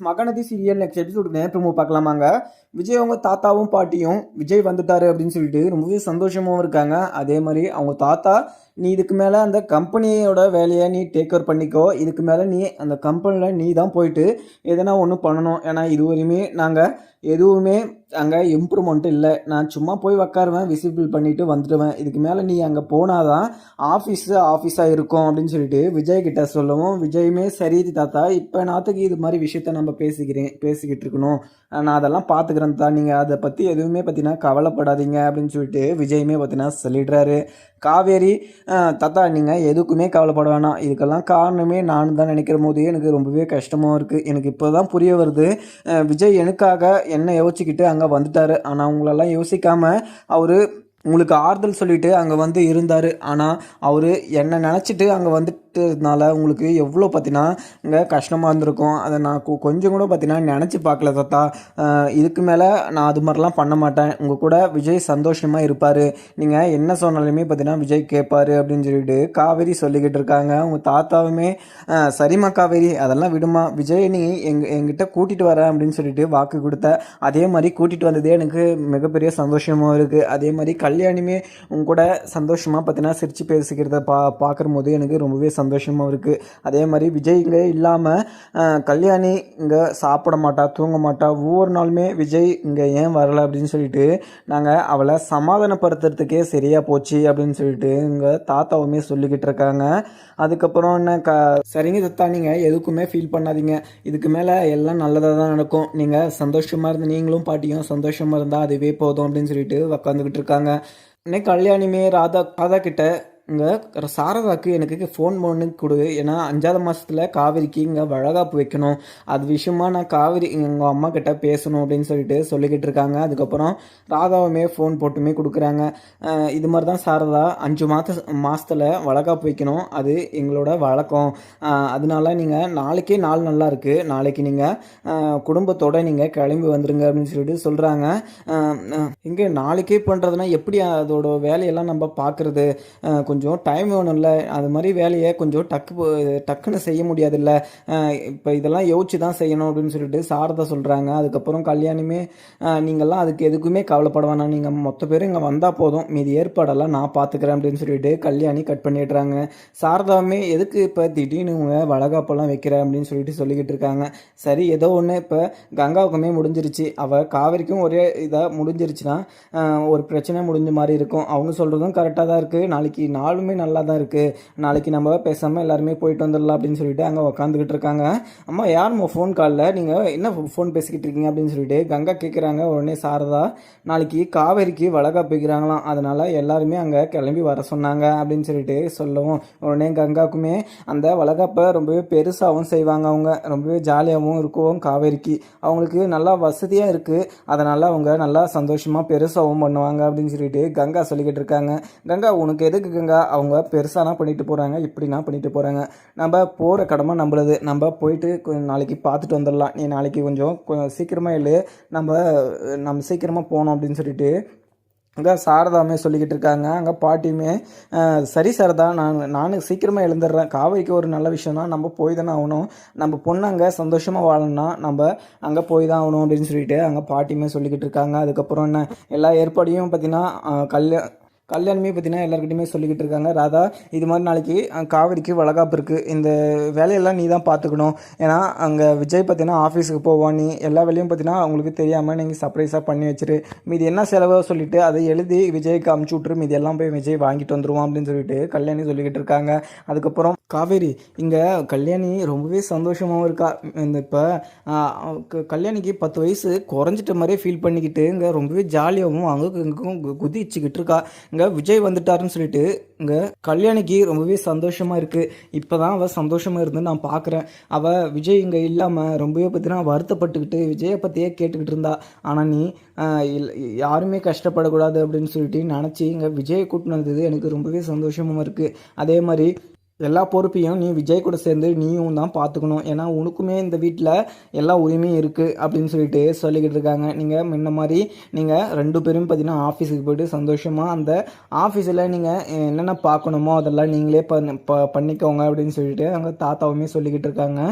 Mahanadi serial next episode நேற்று பார்க்கலாமாங்க. விஜய் அவங்க தாத்தாவும் பாட்டியும் விஜய் வந்துட்டாரு அப்படின்னு சொல்லிட்டு ரொம்பவே சந்தோஷமாகவும் இருக்காங்க. அதே மாதிரி அவங்க தாத்தா நீ இதுக்கு மேலே அந்த கம்பெனியோட வேலையை நீ டேக் ஓவர் பண்ணிக்கோ. இதுக்கு மேலே நீ அந்த கம்பெனியில் நீ தான் போயிட்டு எதனா ஒன்று பண்ணணும். ஏன்னா இதுவரையுமே நாங்கள் எதுவுமே அங்கே இம்ப்ரூவ்மெண்ட் இல்லை. நான் சும்மா போய் உக்காருவேன் விசிபிள் பண்ணிவிட்டு வந்துடுவேன். இதுக்கு மேலே நீ அங்கே போனால் தான் ஆஃபீஸு ஆஃபீஸாக இருக்கும் அப்படின்னு சொல்லிட்டு விஜய் கிட்ட சொல்லவும் விஜயுமே சரி தாத்தா இப்போ நாத்துக்கு இது மாதிரி விஷயத்த நம்ம பேசிக்கிறேன் பேசிக்கிட்டு இருக்கணும். நான் அதெல்லாம் பார்த்துக்கிறேன் தான் நீங்கள் அதை பற்றி எதுவுமே பார்த்தீங்கன்னா கவலைப்படாதீங்க அப்படின்னு சொல்லிட்டு விஜயுமே பார்த்தீங்கன்னா சொல்லிடுறாரு. காவேரி தாத்தா நீங்கள் எதுக்குமே கவலைப்பட வேணாம். இதுக்கெல்லாம் காரணமே நான் தான் நினைக்கிற போது எனக்கு ரொம்பவே கஷ்டமாக இருக்குது எனக்கு இப்போ தான் புரிய வருது. விஜய் எனக்காக என்ன யோசிச்சுக்கிட்டு அங்கே வந்துட்டாரு. ஆனால் அவங்களெல்லாம் யோசிக்காமல் அவர் உங்களுக்கு ஆறுதல் சொல்லிட்டு அங்கே வந்து இருந்தார். ஆனால் அவர் என்னை நினச்சிட்டு அங்கே வந்து வந்துட்டதுனால உங்களுக்கு எவ்வளோ பார்த்தீங்கன்னா இங்கே கஷ்டமாக இருந்திருக்கும். அதை நான் கொஞ்சம் கூட பார்த்தீங்கன்னா நினச்சி பார்க்கல தாத்தா. இதுக்கு மேலே நான் அது மாதிரிலாம் பண்ண மாட்டேன். உங்கள் கூட விஜய் சந்தோஷமாக இருப்பார். நீங்கள் என்ன சொன்னாலுமே பார்த்தீங்கன்னா விஜய் கேட்பாரு அப்படின்னு சொல்லிட்டு காவேரி சொல்லிக்கிட்டு இருக்காங்க. உங்கள் தாத்தாவுமே சரிமா சரிம்மா காவேரி அதெல்லாம் விடுமா விஜய் நீ எங் எங்கிட்ட கூட்டிகிட்டு வரேன் அப்படின்னு சொல்லிட்டு வாக்கு கொடுத்த. அதே மாதிரி கூட்டிகிட்டு வந்ததே எனக்கு மிகப்பெரிய சந்தோஷமாக இருக்குது அதே மாதிரி கல்யாணிமே உங்க கூட சந்தோஷமாக பார்த்தீங்கன்னா சிரித்து பேசிக்கிறத பா பார்க்குற போது எனக்கு ரொம்பவே சந்தோஷம் சந்தோஷமாகவும் இருக்குது அதே மாதிரி விஜய் இங்கே இல்லாமல் கல்யாணி இங்கே சாப்பிட மாட்டா தூங்க மாட்டா. ஒவ்வொரு நாளுமே விஜய் இங்கே ஏன் வரலை அப்படின்னு சொல்லிட்டு நாங்கள் அவளை சமாதானப்படுத்துறதுக்கே சரியாக போச்சு அப்படின்னு சொல்லிட்டு இங்கே தாத்தாவுமே சொல்லிக்கிட்டு இருக்காங்க. அதுக்கப்புறம் என்ன க சரிங்க தத்தா நீங்கள் எதுக்குமே ஃபீல் பண்ணாதீங்க. இதுக்கு மேலே எல்லாம் நல்லதாக தான் நடக்கும். நீங்கள் சந்தோஷமாக இருந்து நீங்களும் பாட்டியும் சந்தோஷமாக இருந்தால் அதுவே போதும் அப்படின்னு சொல்லிட்டு உக்காந்துக்கிட்டு இருக்காங்க. இன்னைக்கு கல்யாணிமே ராதா ராதா கிட்ட இங்கே சாரதாக்கு எனக்கு ஃபோன் பண்ணி கொடு. ஏன்னா அஞ்சாவது மாதத்தில் காவேரிக்கு இங்கே வழகாப்பு வைக்கணும். அது விஷயமா நான் காவிரி எங்கள் அம்மா கிட்ட பேசணும் அப்படின்னு சொல்லிட்டு சொல்லிக்கிட்டு இருக்காங்க. அதுக்கப்புறம் ராதாவுமே ஃபோன் போட்டுமே கொடுக்குறாங்க. இது மாதிரி தான் சாரதா அஞ்சு மாத மாதத்தில் வளகாப்பு வைக்கணும். அது எங்களோட வழக்கம். அதனால நீங்கள் நாளைக்கே நாள் நல்லா இருக்குது நாளைக்கு நீங்கள் குடும்பத்தோடு நீங்கள் கிளம்பி வந்துடுங்க அப்படின்னு சொல்லிட்டு சொல்கிறாங்க இங்கே நாளைக்கே பண்ணுறதுனா எப்படி அதோட வேலையெல்லாம் நம்ம பார்க்குறது கொஞ்சம் கொஞ்சம் டைம் வேணும்ல. அது மாதிரி வேலையை கொஞ்சம் டக்கு டக்குன்னு செய்ய முடியாதுல்ல. இப்போ இதெல்லாம் யோசிச்சு தான் செய்யணும் அப்படின்னு சொல்லிட்டு சாரதா சொல்கிறாங்க அதுக்கப்புறம் கல்யாணமே நீங்கள்லாம் அதுக்கு எதுக்குமே கவலைப்பட வேணாம். நீங்கள் மொத்த பேரும் இங்கே வந்தால் போதும். மீதி ஏற்பாடெல்லாம் நான் பார்த்துக்கிறேன் அப்படின்னு சொல்லிட்டு கல்யாணி கட் பண்ணிடுறாங்க. சாரதாவுமே எதுக்கு இப்போ திடீர்னு இவங்க வளகாப்பெல்லாம் வைக்கிற அப்படின்னு சொல்லிட்டு சொல்லிக்கிட்டு இருக்காங்க. சரி ஏதோ ஒன்று இப்போ கங்காவுக்குமே முடிஞ்சிருச்சு. அவள் காவேரிக்கும் ஒரே இதாக முடிஞ்சிருச்சுன்னா ஒரு பிரச்சனை முடிஞ்ச மாதிரி இருக்கும். அவங்க சொல்கிறதும் கரெக்டாக தான் இருக்குது நாளைக்கு நாளுமே நல்லா தான் இருக்குது நாளைக்கு நம்ம பேசாமல் எல்லாருமே போயிட்டு வந்துடலாம் அப்படின்னு சொல்லிட்டு அங்கே உக்காந்துக்கிட்டு இருக்காங்க. அம்மா யாரும்மா ஃபோன் காலில் நீங்கள் என்ன ஃபோன் பேசிக்கிட்டு இருக்கீங்க அப்படின்னு சொல்லிட்டு கங்கா கேட்குறாங்க உடனே சாரதா நாளைக்கு காவேரிக்கு வழக்கா போய்க்கிறாங்களாம். அதனால் எல்லாருமே அங்கே கிளம்பி வர சொன்னாங்க அப்படின்னு சொல்லிட்டு சொல்லவும் உடனே கங்காவுக்குமே அந்த வளகாப்பை ரொம்பவே பெருசாகவும் செய்வாங்க அவங்க. ரொம்பவே ஜாலியாகவும் இருக்கும் காவேரிக்கு. அவங்களுக்கு நல்லா வசதியாக இருக்குது அதனால் அவங்க நல்லா சந்தோஷமாக பெருசாகவும் பண்ணுவாங்க அப்படின்னு சொல்லிட்டு கங்கா சொல்லிக்கிட்டு இருக்காங்க. கங்கா உனக்கு எதுக்கு கங்கா? அவங்க பெருசானா பண்ணிட்டு போகிறாங்க இப்படினா பண்ணிட்டு போகிறாங்க நம்ம போகிற கடமை நம்மளது. நம்ம போயிட்டு நாளைக்கு பார்த்துட்டு வந்துடலாம். நீ நாளைக்கு கொஞ்சம் கொஞ்சம் சீக்கிரமாக எழு நம்ம நம்ம சீக்கிரமாக போகணும் அப்படின்னு சொல்லிட்டு அங்கே சாரதாமே சொல்லிக்கிட்டு இருக்காங்க. அங்கே பாட்டியுமே சரி சாரதா நான் நானும் சீக்கிரமாக எழுந்துடுறேன். காவேரிக்கு ஒரு நல்ல விஷயம்னா நம்ம போய் தானே ஆகணும். நம்ம பொண்ணு அங்கே சந்தோஷமாக வாழணும்னா நம்ம அங்கே போய் தான் ஆகணும் அப்படின்னு சொல்லிட்டு அங்கே பாட்டியுமே சொல்லிக்கிட்டு இருக்காங்க. அதுக்கப்புறம் என்ன? எல்லா ஏற்பாடையும் பார்த்திங்கன்னா கல்யாண கல்யாணமே பார்த்தீங்கன்னா எல்லாருக்கிட்டையுமே சொல்லிக்கிட்டு இருக்காங்க. ராதா இது மாதிரி நாளைக்கு காவிரிக்கு காவேரிக்கு வளகாப்பு இருக்குது இந்த வேலையெல்லாம் நீ தான் பார்த்துக்கணும் ஏன்னா அங்கே விஜய் பார்த்தீங்கன்னா ஆஃபீஸுக்கு போவான் நீ எல்லா வேலையும் பார்த்தீங்கன்னா அவங்களுக்கு தெரியாமல் நீங்கள் சர்ப்ரைஸாக பண்ணி வச்சிரு. மீதி என்ன செலவோ சொல்லிட்டு அதை எழுதி விஜய்க்கு அமுச்சு விட்ரு மீதி எல்லாம் போய் விஜய் வாங்கிட்டு வந்துடுவோம் அப்படின்னு சொல்லிட்டு கல்யாணி சொல்லிக்கிட்டு இருக்காங்க. அதுக்கப்புறம் காவேரி இங்கே கல்யாணி ரொம்பவே சந்தோஷமாகவும் இருக்கா. இந்த இப்போ கல்யாணிக்கு பத்து வயசு குறைஞ்சிட்ட மாதிரியே ஃபீல் பண்ணிக்கிட்டு இங்கே ரொம்பவே ஜாலியாகவும் அங்கே இங்கும் குதிச்சுக்கிட்டு இருக்கா. இங்கே விஜய் வந்துட்டாருன்னு சொல்லிட்டு இங்கே கல்யாணிக்கு ரொம்பவே சந்தோஷமாக இருக்குது இப்போ தான் அவள் சந்தோஷமாக இருந்து நான் பார்க்குறேன் அவள் விஜய் இங்கே இல்லாமல் ரொம்பவே பார்த்தீங்கன்னா வருத்தப்பட்டுக்கிட்டு விஜயை பற்றியே கேட்டுக்கிட்டு இருந்தா. ஆனால் நீ யாருமே கஷ்டப்படக்கூடாது அப்படின்னு சொல்லிட்டு நினச்சி இங்கே விஜயை கூட்டினது எனக்கு ரொம்பவே சந்தோஷமாக இருக்குது அதே மாதிரி எல்லா பொறுப்பையும் நீ விஜய் கூட சேர்ந்து நீயும் தான் பார்த்துக்கணும். ஏன்னா உனக்குமே இந்த வீட்டில் எல்லா உரிமையும் இருக்குது அப்படின்னு சொல்லிட்டு சொல்லிக்கிட்டு இருக்காங்க. நீங்கள் முன்ன மாதிரி நீங்கள் ரெண்டு பேரும் பார்த்தீங்கன்னா ஆஃபீஸுக்கு போய்ட்டு சந்தோஷமாக அந்த ஆஃபீஸில் நீங்கள் என்னென்ன பார்க்கணுமோ அதெல்லாம் நீங்களே பண்ண ப பண்ணிக்கோங்க அப்படின்னு சொல்லிட்டு அங்கே தாத்தாவுமே சொல்லிக்கிட்டு இருக்காங்க.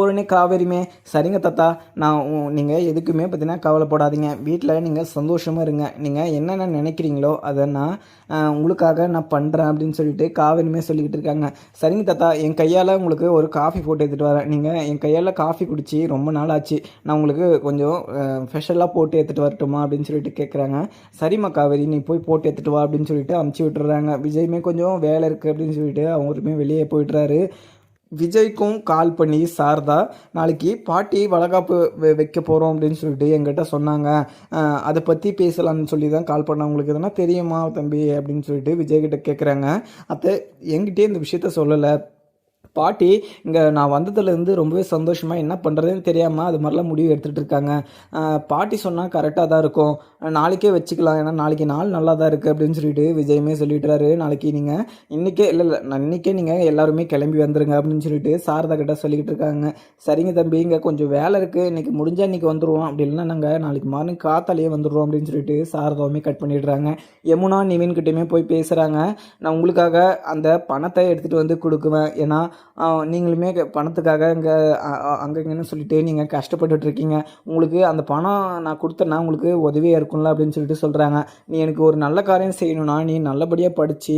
உடனே காவேரியுமே சரிங்க தாத்தா நான் நீங்கள் எதுக்குமே பார்த்தீங்கன்னா கவலைப்படாதீங்க. வீட்டில் நீங்கள் சந்தோஷமாக இருங்க. நீங்கள் என்னென்ன நினைக்கிறீங்களோ அதை நான் உங்களுக்காக நான் பண்ணுறேன் அப்படின்னு சொல்லிட்டு காவேரியுமே சொல்லிக்கிட்டு இருக்காங்க. சரிங்க தாத்தா என் கையால் உங்களுக்கு ஒரு காஃபி போட்டு எடுத்துகிட்டு வரேன். நீங்கள் என் கையால் காஃபி குடிச்சு ரொம்ப நாள் ஆச்சு. நான் உங்களுக்கு கொஞ்சம் ஸ்பெஷலாக போட்டு எடுத்துகிட்டு வரட்டுமா அப்படின்னு சொல்லிட்டு கேட்குறாங்க சரிம்மா காவேரி நீ போய் போட்டு எடுத்துகிட்டு வா அப்படின்னு சொல்லிட்டு அமுச்சு விட்டுறாங்க. விஜயுமே கொஞ்சம் வேலை இருக்குது அப்படின்னு சொல்லிட்டு அவருமே வெளியே போயிட்டுறாரு விஜய்க்கும் கால் பண்ணி சாரதா நாளைக்கு பாட்டி வளகாப்பு வைக்க போகிறோம் அப்படின்னு சொல்லிட்டு என்கிட்ட சொன்னாங்க. அதை பற்றி பேசலாம்னு சொல்லி தான் கால் பண்ண உங்களுக்கு எதனா தெரியுமா தம்பி? அப்படின்னு சொல்லிட்டு விஜய்கிட்ட கேட்குறாங்க அத்தை என்கிட்டே இந்த விஷயத்த சொல்லலை. பாட்டி இங்கே நான் வந்ததுலேருந்து ரொம்பவே சந்தோஷமாக என்ன பண்ணுறதுன்னு தெரியாமல் அது மாதிரிலாம் முடிவு எடுத்துகிட்டு இருக்காங்க. பாட்டி சொன்னால் கரெக்டாக தான் இருக்கும். நாளைக்கே வச்சுக்கலாம். ஏன்னா நாளைக்கு நாள் நல்லா தான் இருக்குது அப்படின்னு சொல்லிட்டு விஜயமே சொல்லிட்டுறாரு. நாளைக்கு நீங்கள் இன்றைக்கே இல்லை இல்லை நான் இன்றைக்கே நீங்கள் எல்லாருமே கிளம்பி வந்துடுங்க அப்படின்னு சொல்லிட்டு சாரதா கிட்ட சொல்லிக்கிட்டு இருக்காங்க. சரிங்க தம்பி இங்கே கொஞ்சம் வேலை இருக்குது இன்றைக்கி முடிஞ்சால் இன்றைக்கி வந்துடுவோம் அப்படி இல்லைன்னா நாங்கள் நாளைக்கு மார்னிங் காத்தாலேயே வந்துடுவோம் அப்படின்னு சொல்லிட்டு சாரதாவுமே கட் பண்ணிடுறாங்க. யமுனா நிவின்கிட்டையுமே போய் பேசுகிறாங்க நான் உங்களுக்காக அந்த பணத்தை எடுத்துகிட்டு வந்து கொடுக்குவேன். ஏன்னா நீங்களுமே பணத்துக்காக இங்கே அங்கங்கன்னு சொல்லிட்டு நீங்கள் கஷ்டப்பட்டுட்டு இருக்கீங்க உங்களுக்கு அந்த பணம் நான் கொடுத்தேன்னா உங்களுக்கு உதவியாக இருக்கும்ல அப்படின்னு சொல்லிட்டு சொல்கிறாங்க நீ எனக்கு ஒரு நல்ல காரியம் செய்யணும்னா நீ நல்லபடியாக படித்து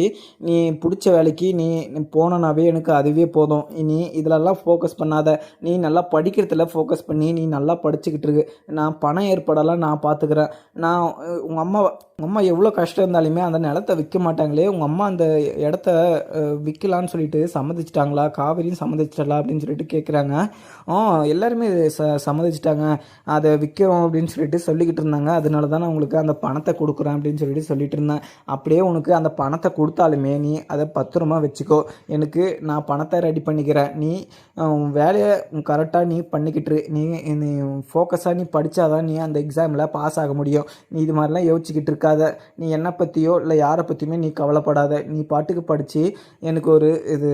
நீ பிடிச்ச வேலைக்கு நீ போனனாவே எனக்கு அதுவே போதும். நீ இதிலெல்லாம் ஃபோக்கஸ் பண்ணாத. நீ நல்லா படிக்கிறதுல ஃபோக்கஸ் பண்ணி நீ நல்லா படிச்சுக்கிட்டு இருக்கு நான் பணம் ஏற்படலாம் நான் பார்த்துக்கிறேன் நான் உங்கள் அம்மா உங்கள் அம்மா எவ்வளோ கஷ்டம் இருந்தாலுமே அந்த நிலத்தை விற்க மாட்டாங்களே. உங்கள் அம்மா அந்த இடத்த விற்கலான்னு சொல்லிட்டு சம்மதிச்சிட்டாங்களா? காவிரியும் சம்மதிச்சிட்டாளா அப்படின்னு சொல்லிட்டு கேட்குறாங்க ஆ எல்லாருமே ச சம்மதிச்சிட்டாங்க. அதை விற்கிறோம் அப்படின்னு சொல்லிட்டு சொல்லிக்கிட்டு இருந்தாங்க. அதனால தான் நான் உங்களுக்கு அந்த பணத்தை கொடுக்குறேன் அப்படின்னு சொல்லிட்டு சொல்லிட்டு இருந்தேன். அப்படியே உனக்கு அந்த பணத்தை கொடுத்தாலுமே நீ அதை பத்திரமா வச்சுக்கோ. எனக்கு நான் பணத்தை ரெடி பண்ணிக்கிறேன். நீ உன் வேலையை கரெக்டாக நீ பண்ணிக்கிட்டு நீ நீ ஃபோக்கஸாக நீ படித்தாதான் நீ அந்த எக்ஸாமில் பாஸ் ஆக முடியும். நீ இது மாதிரிலாம் யோசிச்சுக்கிட்டு இருக்காத. நீ என்னை பற்றியோ இல்லை யாரை பற்றியுமே நீ கவலைப்படாத. நீ பாட்டுக்கு படித்து எனக்கு ஒரு இது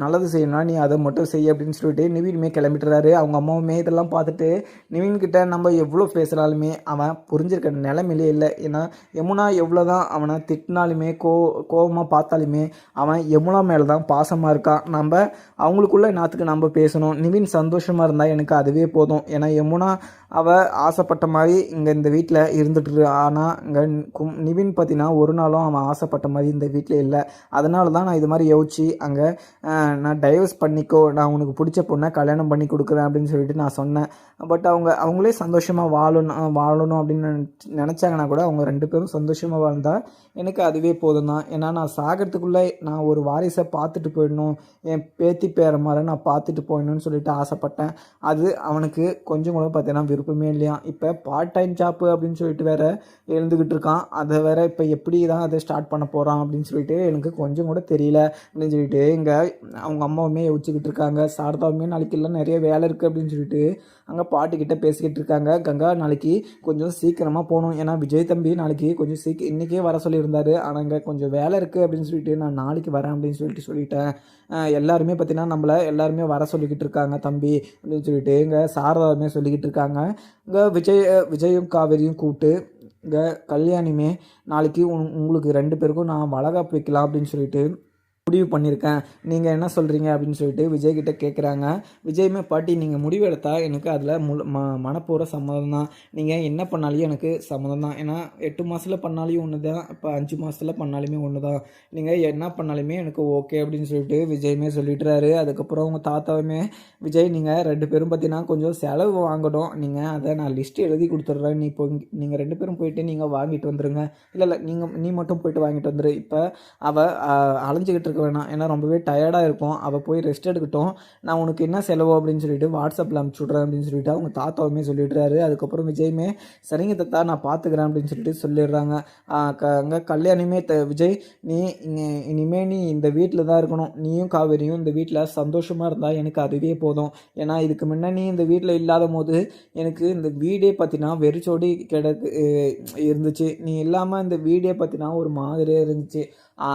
நல்லது செய்யணும்னா நீ அதை மட்டும் செய் அப்படின்னு சொல்லிட்டு நிவினுமே கிளம்பிட்டுறாரு. அவங்க அம்மாவுமே இதெல்லாம் பார்த்துட்டு நிவின்கிட்ட நம்ம எவ்வளோ பேசுகிறாலுமே அவன் புரிஞ்சிருக்க நிலைமையிலே இல்லை. ஏன்னா யமுனா எவ்வளோ தான் அவனை திட்டினாலுமே கோ கோபமாக பார்த்தாலுமே அவன் யமுனா மேலே தான் பாசமாக இருக்கான் நம்ம அவங்களுக்குள்ள நாத்துக்கு நம்ம பேசணும்? நிவின் சந்தோஷமாக இருந்தால் எனக்கு அதுவே போதும். ஏன்னா யமுனா அவள் ஆசைப்பட்ட மாதிரி இங்கே இந்த வீட்டில் இருந்துட்டு ஆனால் இங்கே கும் நிவின் பார்த்தீங்கன்னா ஒரு நாளும் அவன் ஆசைப்பட்ட மாதிரி இந்த வீட்டில் இல்லை. அதனால தான் நான் இது மாதிரி யோசிச்சு அங்கே நான் டைவர்ஸ் பண்ணிக்கோ நான் உனக்கு பிடிச்ச பொண்ணை கல்யாணம் பண்ணி கொடுக்குறேன் அப்படின்னு சொல்லிட்டு நான் சொன்னேன். பட் அவங்க அவங்களே சந்தோஷமாக வாழணும் வாழணும் அப்படின்னு நினச்சி நினச்சாங்கன்னா கூட அவங்க ரெண்டு பேரும் சந்தோஷமாக வாழ்ந்தா எனக்கு அதுவே போதும் தான் ஏன்னா நான் சாகிறதுக்குள்ளே நான் ஒரு வாரிசை பார்த்துட்டு போயிடணும். என் பேத்தி பேர மாதிரி நான் பார்த்துட்டு போயிடணும்னு சொல்லிட்டு ஆசைப்பட்டேன். அது அவனுக்கு கொஞ்சம் கூட பார்த்தீங்கன்னா விருப்பமே இல்லையா இப்போ பார்ட் டைம் ஜாப்பு அப்படின்னு சொல்லிட்டு வேற எழுந்துக்கிட்டு இருக்கான். அதை வேற இப்போ எப்படி தான் அதை ஸ்டார்ட் பண்ண போகிறான் அப்படின்னு சொல்லிட்டு எனக்கு கொஞ்சம் கூட தெரியல அப்படின்னு சொல்லிட்டு இங்கே அவங்க அம்மாவுமே யோசிச்சுக்கிட்டு இருக்காங்க. சாரதாவுமே நாளைக்கு எல்லாம் நிறைய வேலை இருக்குது அப்படின்னு சொல்லிட்டு அங்கே பாட்டுக்கிட்ட பேசிக்கிட்டு இருக்காங்க. கங்கா நாளைக்கு கொஞ்சம் சீக்கிரமாக போகணும். ஏன்னா விஜய் தம்பி நாளைக்கு கொஞ்சம் சீக்கிரம் இன்றைக்கே வர சொல்லியிருந்தார். ஆனால் இங்கே கொஞ்சம் வேலை இருக்குது அப்படின்னு சொல்லிட்டு நான் நாளைக்கு வரேன் அப்படின்னு சொல்லிட்டு சொல்லிட்டேன். எல்லாருமே பார்த்தீங்கன்னா நம்மளை எல்லாருமே வர சொல்லிக்கிட்டு இருக்காங்க தம்பி அப்படின்னு சொல்லிட்டு இங்கே சாரதாவுமே சொல்லிக்கிட்டு இருக்காங்க. இங்கே விஜய் விஜயும் காவேரியும் கூப்பிட்டு இங்கே கல்யாணியுமே நாளைக்கு உங்களுக்கு ரெண்டு பேருக்கும் நான் வளகாப்பு வைக்கலாம் அப்படின்னு சொல்லிட்டு முடிவு பண்ணியிருக்கேன் நீங்கள் என்ன சொல்கிறீங்க அப்படின்னு சொல்லிட்டு விஜய் கிட்ட கேட்குறாங்க விஜயுமே பாட்டி நீங்கள் முடிவு எடுத்தால் எனக்கு அதில் முழு ம மனப்பூர்வ சம்மதம் தான். நீங்கள் என்ன பண்ணாலையும் எனக்கு சம்மதம் தான். ஏன்னா எட்டு மாதத்தில் பண்ணாலையும் ஒன்று தான். இப்போ அஞ்சு மாதத்தில் பண்ணாலுமே ஒன்று தான். நீங்கள் என்ன பண்ணாலுமே எனக்கு ஓகே அப்படின்னு சொல்லிட்டு விஜயுமே சொல்லிட்டுறாரு அதுக்கப்புறம் உங்கள் தாத்தாவுமே விஜய் நீங்கள் ரெண்டு பேரும் பார்த்தீங்கன்னா கொஞ்சம் செலவு வாங்கணும். நீங்கள் அதை நான் லிஸ்ட்டு எழுதி கொடுத்துட்றேன். நீ இப்போ நீங்கள் ரெண்டு பேரும் போயிட்டு நீங்கள் வாங்கிட்டு வந்துடுங்க இல்லை இல்லை நீங்கள் நீ மட்டும் போயிட்டு வாங்கிட்டு வந்துடு இப்போ அவள் அலைஞ்சிக்கிட்டு இருக்க வேணாம் ஏன்னா ரொம்பவே டயர்டாக இருக்கும் அவள் போய் ரெஸ்ட் எடுக்கட்டும். நான் உனக்கு என்ன செலவு அப்படின்னு சொல்லிட்டு வாட்ஸ்அப்பில் அனுப்பிச்சி விட்றேன் அப்படின்னு சொல்லிட்டு அவங்க தாத்தாவுமே சொல்லிடுறாரு. அதுக்கப்புறம் விஜயுமே சரிங்க தாத்தா நான் பார்த்துக்கிறேன் அப்படின்னு சொல்லிட்டு சொல்லிடுறாங்க. அங்கே கல்யாணமே த விஜய் நீ இங்கே இனிமே நீ இந்த வீட்டில் தான் இருக்கணும். நீயும் காவேரியும் இந்த வீட்டில் சந்தோஷமாக இருந்தால் எனக்கு அதுவே போதும். ஏன்னா இதுக்கு முன்ன நீ இந்த வீட்டில் இல்லாத போது எனக்கு இந்த வீடே பார்த்தீங்கன்னா வெறிச்சோடி கிடக்கு இருந்துச்சு. நீ இல்லாமல் இந்த வீடே பார்த்தீங்கன்னா ஒரு மாதிரியே இருந்துச்சு.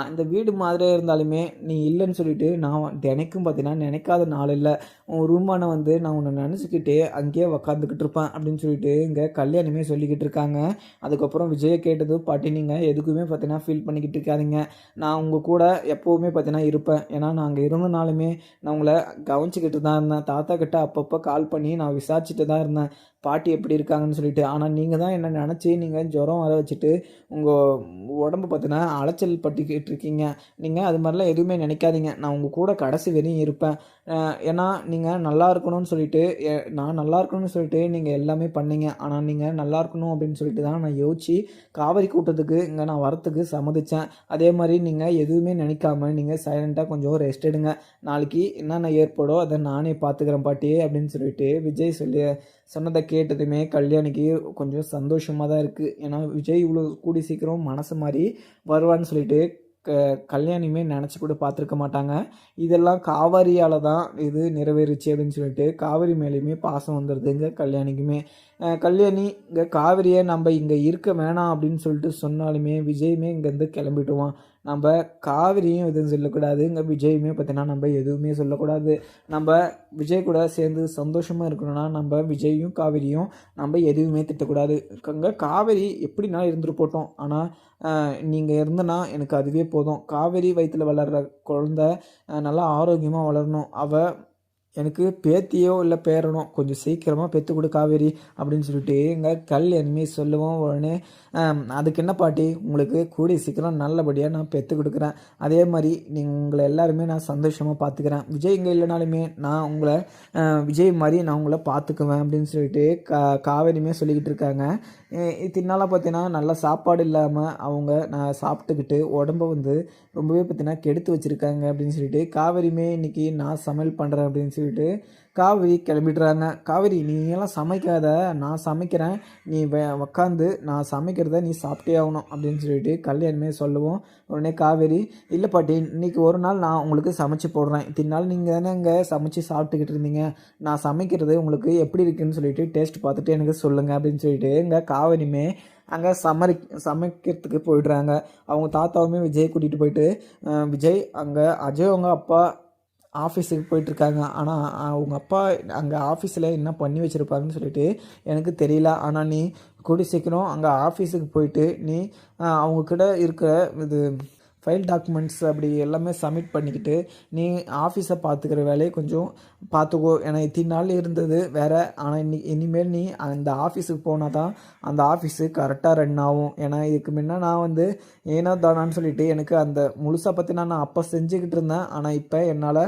இந்த வீடு மாதிரியே இருந்தாலுமே நீ இல்லைன்னு சொல்லிட்டு நான் தினைக்கும் பார்த்தீங்கன்னா நினைக்காத நாள் இல்லை. உன் ரூமான வந்து நான் உன்னை நினச்சிக்கிட்டே அங்கேயே உக்காந்துக்கிட்டு இருப்பேன் அப்படின்னு சொல்லிட்டு இங்கே கல்யாணமே சொல்லிக்கிட்டு இருக்காங்க. அதுக்கப்புறம் விஜயை கேட்டது பாட்டி நீங்கள் எதுக்குமே பார்த்தீங்கன்னா ஃபீல் பண்ணிக்கிட்டு இருக்காதீங்க. நான் உங்கள் கூட எப்போவுமே பார்த்தீங்கன்னா இருப்பேன். ஏன்னா நான் அங்கே இருந்தனாலுமே நான் உங்களை கவனிச்சிக்கிட்டு தான் இருந்தேன். தாத்தா கிட்ட அப்பப்போ கால் பண்ணி நான் விசாரிச்சுட்டு தான் இருந்தேன். பாட்டி எப்படி இருக்காங்கன்னு சொல்லிட்டு. ஆனால் நீங்கள் தான் என்ன நினச்சி நீங்கள் ஜுரம் வர வச்சுட்டு உங்கள் உடம்பு பார்த்தீங்கன்னா அலைச்சல் பட்டுக்கிட்டு இருக்கீங்க. நீங்கள் அது மாதிரிலாம் எதுவுமே நினைக்காதீங்க. நான் உங்கள் கூட கடைசி வரையும் இருப்பேன். ஏன்னா நீங்கள் நல்லா இருக்கணும்னு சொல்லிட்டு நான் நல்லா இருக்கணும்னு சொல்லிட்டு நீங்கள் எல்லாமே பண்ணீங்க. ஆனால் நீங்கள் நல்லா இருக்கணும் அப்படின்னு சொல்லிட்டு தான் நான் யோசிச்சு காவிரி கூட்டத்துக்கு இங்கே நான் வரத்துக்கு சம்மதித்தேன் அதே மாதிரி நீங்கள் எதுவுமே நினைக்காம நீங்கள் சைலண்ட்டாக கொஞ்சம் ரெஸ்ட் எடுங்க. நாளைக்கு என்னென்ன ஏற்படோ அதை நானே பார்த்துக்கிறேன் பாட்டி அப்படின்னு சொல்லிட்டு விஜய் சொல்லி சொன்னதை கேட்டதுமே கல்யாணிக்கு கொஞ்சம் சந்தோஷமாக தான் இருக்குது ஏன்னா விஜய் இவ்வளோ கூடி சீக்கிரம் மனசு மாதிரி வருவான்னு சொல்லிட்டு க கல்யாணியுமே நினச்சி கூட பார்த்துருக்க மாட்டாங்க. இதெல்லாம் காவேரியால் தான் இது நிறைவேறுச்சு அப்படின்னு சொல்லிட்டு காவேரி மேலேயுமே பாசம் வந்துடுதுங்க கல்யாணிக்குமே. கல்யாணி இங்கே காவிரியை நம்ம இங்கே இருக்க வேணாம் அப்படின்னு சொல்லிட்டு சொன்னாலுமே விஜயுமே இங்கேருந்து கிளம்பிடுவான். நம்ம காவிரியும் எதுவும் சொல்லக்கூடாது இங்கே விஜயுமே பார்த்தீங்கன்னா நம்ம எதுவுமே சொல்லக்கூடாது. நம்ம விஜய் கூட சேர்ந்து சந்தோஷமாக இருக்கணும்னா நம்ம விஜயும் காவிரியும் நம்ம எதுவுமே திட்டக்கூடாது. அங்கே காவேரி எப்படினாலும் இருந்துட்டு போட்டோம். ஆனால் நீங்கள் இருந்தனா எனக்கு அதுவே போதும். காவேரி வயிற்றில் வளர்கிற குழந்த நல்லா ஆரோக்கியமாக வளரணும். அவள் எனக்கு பேத்தியோ இல்லை பேரனோ கொஞ்சம் சீக்கிரமாக பெற்று கொடு காவேரி அப்படின்னு சொல்லிட்டு எங்கள் கல்யாணமே சொல்லுவோம் உடனே அதுக்கு என்ன பாட்டி? உங்களுக்கு கூடிய சீக்கிரம் நல்லபடியாக நான் பெற்று கொடுக்குறேன். அதே மாதிரி நீங்கள் உங்களை எல்லாருமே நான் சந்தோஷமாக பார்த்துக்கிறேன் விஜய் இங்கே இல்லைனாலுமே நான் உங்களை விஜய் மாதிரி நான் உங்களை பார்த்துக்குவேன் அப்படின்னு சொல்லிட்டு கா காவேரியுமே சொல்லிக்கிட்டு இருக்காங்க. இதனால பார்த்தீங்கன்னா நல்லா சாப்பாடு இல்லாமல் அவங்க நான் சாப்பிட்டுக்கிட்டு உடம்ப வந்து ரொம்பவே பார்த்தீங்கன்னா கெடுத்து வச்சுருக்காங்க அப்படின்னு சொல்லிட்டு காவேரியுமே இன்றைக்கி நான் சமையல் பண்ணுறேன் அப்படின்னு சொல்லிட்டு காவேரி கிளம்பிடுறாங்க. காவேரி நீ எல்லாம் சமைக்காத. நான் சமைக்கிறேன். நீ உக்காந்து நான் சமைக்கிறத நீ சாப்பிட்டே ஆகணும். அப்படின்னு சொல்லிட்டு கல்யாணமே சொல்லுவோம். உடனே காவேரி இல்லை பாட்டி இன்னைக்கு ஒரு நாள் நான் உங்களுக்கு சமைச்சு போடுறேன். இத்தனை நாள் நீங்கள் தானே இங்கே சமைச்சு சாப்பிட்டுக்கிட்டு இருந்தீங்க. நான் சமைக்கிறது உங்களுக்கு எப்படி இருக்குன்னு சொல்லிட்டு டேஸ்ட் பார்த்துட்டு எனக்கு சொல்லுங்கள் அப்படின்னு சொல்லிட்டு இங்கே காவேரியுமே அங்கே சமரி சமைக்கிறதுக்கு போயிடுறாங்க. அவங்க தாத்தாவுமே விஜய் கூட்டிகிட்டு போயிட்டு விஜய் அங்கே அஜய் அவங்க அப்பா ஆஃபீஸுக்கு போயிட்டுருக்காங்க. ஆனால் அவங்க அப்பா அங்கே ஆஃபீஸில் என்ன பண்ணி வச்சுருப்பாங்கன்னு சொல்லிட்டு எனக்கு தெரியல. ஆனால் நீ கூடி சீக்கிரம் அங்கே ஆஃபீஸுக்கு போயிட்டு நீ அவங்கக்கிட்ட இருக்கிற இது ஃபைல் டாக்குமெண்ட்ஸ் அப்படி எல்லாமே சப்மிட் பண்ணிக்கிட்டு நீ ஆஃபீஸை பார்த்துக்கிற வேலையை கொஞ்சம் பார்த்துக்கோ. ஏன்னா இத்தனை நாள் இருந்தது. வேற ஆனால் இன்னி இனிமேல் நீ அந்த ஆஃபீஸுக்கு போனால் தான் அந்த ஆஃபீஸு கரெக்டாக ரன் ஆகும். ஏன்னா இதுக்கு முன்ன நான் வந்து ஏனோ தானான்னு சொல்லிட்டு எனக்கு அந்த முழுசாக பற்றி நான் அப்போ செஞ்சுக்கிட்டு இருந்தேன். ஆனால் இப்போ என்னால்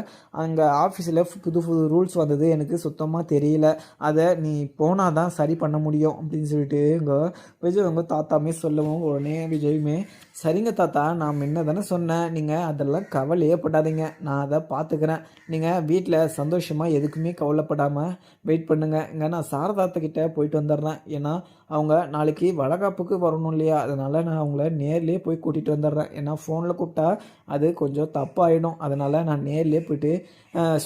அங்கே ஆஃபீஸில் புது புது ரூல்ஸ் வந்தது. எனக்கு சுத்தமாக தெரியல. அதை நீ போனால் தான் சரி பண்ண முடியும் அப்படின்னு சொல்லிட்டு இங்கே விஜய் உங்கள் தாத்தாமே சொல்லவும் உடனே விஜயுமே சரிங்க தாத்தா. நான் முன்ன தானே சொன்னேன். நீங்கள் அதெல்லாம் கவலையே படாதீங்க. நான் அதை பார்த்துக்கிறேன். நீங்கள் வீட்டில் சந்தோஷம் சந்தோஷமாக எதுக்குமே கவலைப்படாமல் வெயிட் பண்ணுங்கள் இங்கே நான் சாரதாத்தக்கிட்ட போயிட்டு வந்துடுறேன். ஏன்னா அவங்க நாளைக்கு வளகாப்புக்கு வரணும் இல்லையா? அதனால் நான் அவங்கள நேர்லேயே போய் கூட்டிகிட்டு வந்துடுறேன். ஏன்னா ஃபோனில் கூப்பிட்டா அது கொஞ்சம் தப்பாயிடும். அதனால் நான் நேர்லேயே போயிட்டு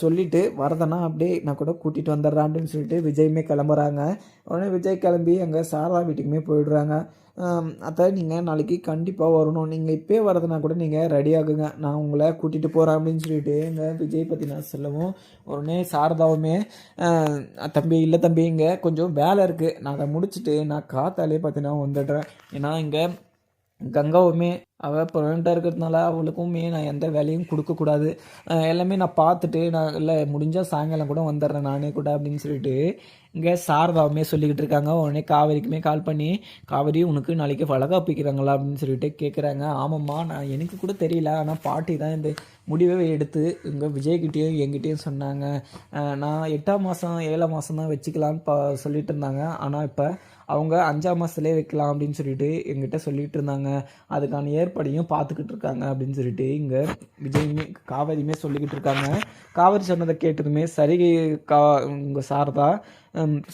சொல்லிவிட்டு வரதனா அப்படியே நான் கூட கூட்டிகிட்டு வந்துடுறேன் அப்படின்னு சொல்லிட்டு விஜயுமே கிளம்புறாங்க. உடனே விஜய் கிளம்பி அங்கே சாரதா வீட்டுக்குமே போயிடுறாங்க. அதை நீங்கள் நாளைக்கு கண்டிப்பாக வரணும். நீங்கள் இப்போயே வரதுனா கூட நீங்கள் ரெடி ஆகுங்க. நான் உங்களை கூட்டிகிட்டு போகிறேன் அப்படின்னு சொல்லிட்டு எங்கள் விஜய் பற்றி நான் சொல்லவும் உடனே சாரதாவுமே தம்பி இல்லை தம்பி இங்கே கொஞ்சம் வேலை இருக்குது நான் அதை முடிச்சுட்டு நான் காத்தாலே பார்த்தீங்கன்னா வந்துடுறேன். ஏன்னா இங்கே கங்காவுமே அவள் ப்ரெக்னெண்ட்டாக இருக்கிறதுனால அவளுக்குமே நான் எந்த வேலையும் கொடுக்கக்கூடாது எல்லாமே நான் பார்த்துட்டு நான் இல்லை முடிஞ்சால் சாயங்காலம் கூட வந்துடுறேன் நானே கூட அப்படின்னு சொல்லிட்டு இங்கே சாரதாவுமே சொல்லிக்கிட்டு இருக்காங்க. உடனே காவேரிக்குமே கால் பண்ணி காவேரி உனக்கு நாளைக்கு வளகாப்பு வைக்கிறாங்களா அப்படின்னு சொல்லிட்டு கேட்குறாங்க ஆமாம்மா நான் எனக்கு கூட தெரியல. ஆனால் பாட்டி தான் இந்த முடிவை எடுத்து இங்கே விஜய்கிட்டேயும் எங்கிட்டேயும் சொன்னாங்க. நான் எட்டாம் மாதம் ஏழாம் மாதம் தான் வச்சுக்கலான்னு பா சொல்லிட்டு இருந்தாங்க. ஆனால் இப்போ அவங்க அஞ்சாம் மாதத்துலேயே வைக்கலாம் அப்படின்னு சொல்லிட்டு எங்கிட்ட சொல்லிட்டு இருந்தாங்க. அதுக்கான ஏற்பாடையும் பார்த்துக்கிட்டு இருக்காங்க அப்படின்னு சொல்லிட்டு இங்கே விஜயுமே காவேரியுமே சொல்லிக்கிட்டு இருக்காங்க. காவேரி சொன்னதை கேட்டதுமே சரி கா உங்கள் சாரதா தான்.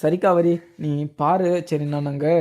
சரி காவேரி நீ பாரு சரி நான் அங்கே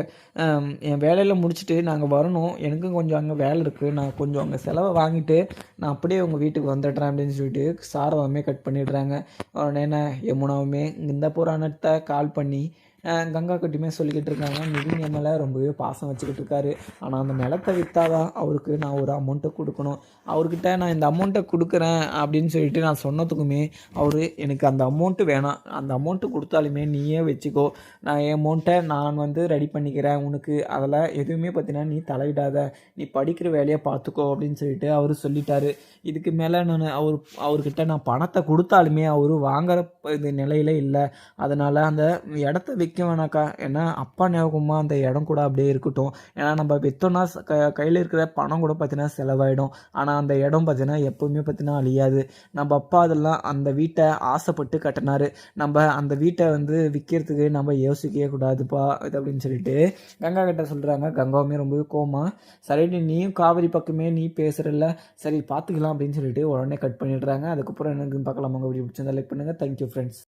என் வேலையில் முடிச்சுட்டு நாங்கள் வரணும். எனக்கும் கொஞ்சம் அங்கே வேலை இருக்குது நான் கொஞ்சம் அங்கே செலவை வாங்கிட்டு நான் அப்படியே உங்கள் வீட்டுக்கு வந்துடுறேன் அப்படின்னு சொல்லிட்டு சாரதாவுமே கட் பண்ணிடுறாங்க. உடனே என்ன யமுனாவுமே இந்த புராணத்தை கால் பண்ணி கங்கா கட்டியுமே சொல்லிக்கிட்டு இருக்காங்க. நிதின் எம்எல்ஏ ரொம்பவே பாசம் வச்சுக்கிட்டு இருக்காரு. ஆனால் அந்த நிலத்தை விற்றாதான் அவருக்கு நான் ஒரு அமௌண்ட்டை கொடுக்கணும். அவர்கிட்ட நான் இந்த அமௌண்ட்டை கொடுக்குறேன் அப்படின்னு சொல்லிட்டு நான் சொன்னதுக்குமே அவர் எனக்கு அந்த அமௌண்ட்டு வேணாம். அந்த அமௌண்ட்டு கொடுத்தாலுமே நீயே வச்சுக்கோ. நான் என் அமௌண்ட்டை நான் வந்து ரெடி பண்ணிக்கிறேன். உனக்கு அதில் எதுவுமே பார்த்தீங்கன்னா நீ தலையிடாத. நீ படிக்கிற வேலையை பார்த்துக்கோ அப்படின்னு சொல்லிட்டு அவர் சொல்லிட்டாரு. இதுக்கு மேலே நான் அவர் அவர்கிட்ட நான் பணத்தை கொடுத்தாலுமே அவர் வாங்குற இது நிலையில இல்லை. அதனால் அந்த இடத்த விற்க வேணாக்கா ஏன்னா அப்பா ஞாபகமாக அந்த இடம் கூட அப்படியே இருக்கட்டும். ஏன்னா நம்ம விற்றோன்னா க கையில் இருக்கிற பணம் கூட பார்த்தீங்கன்னா செலவாயிடும். ஆனால் அந்த இடம் பார்த்தீங்கன்னா எப்போவுமே பார்த்தீங்கன்னா அழியாது. நம்ம அப்பா அதெல்லாம் அந்த வீட்டை ஆசைப்பட்டு கட்டினார். நம்ம அந்த வீட்டை வந்து விற்கிறதுக்கு நம்ம யோசிக்கவே கூடாதுப்பா இது அப்படின்னு சொல்லிட்டு கங்கா கிட்ட சொல்கிறாங்க கங்காவுமே ரொம்பவே கோமா சரி நீயும் காவிரி பக்கமே நீ பேசுகிறல்ல சரி பார்த்துக்கலாம் அப்படின்னு சொல்லிட்டு உடனே கட் பண்ணிடுறாங்க. அதுக்கப்புறம் எனக்கு பார்க்கலாம் உங்கள் வீடியோ பிடிச்சிருந்தா லைக் பண்ணுங்கள் தேங்க்யூ ஃப்ரெண்ட்ஸ்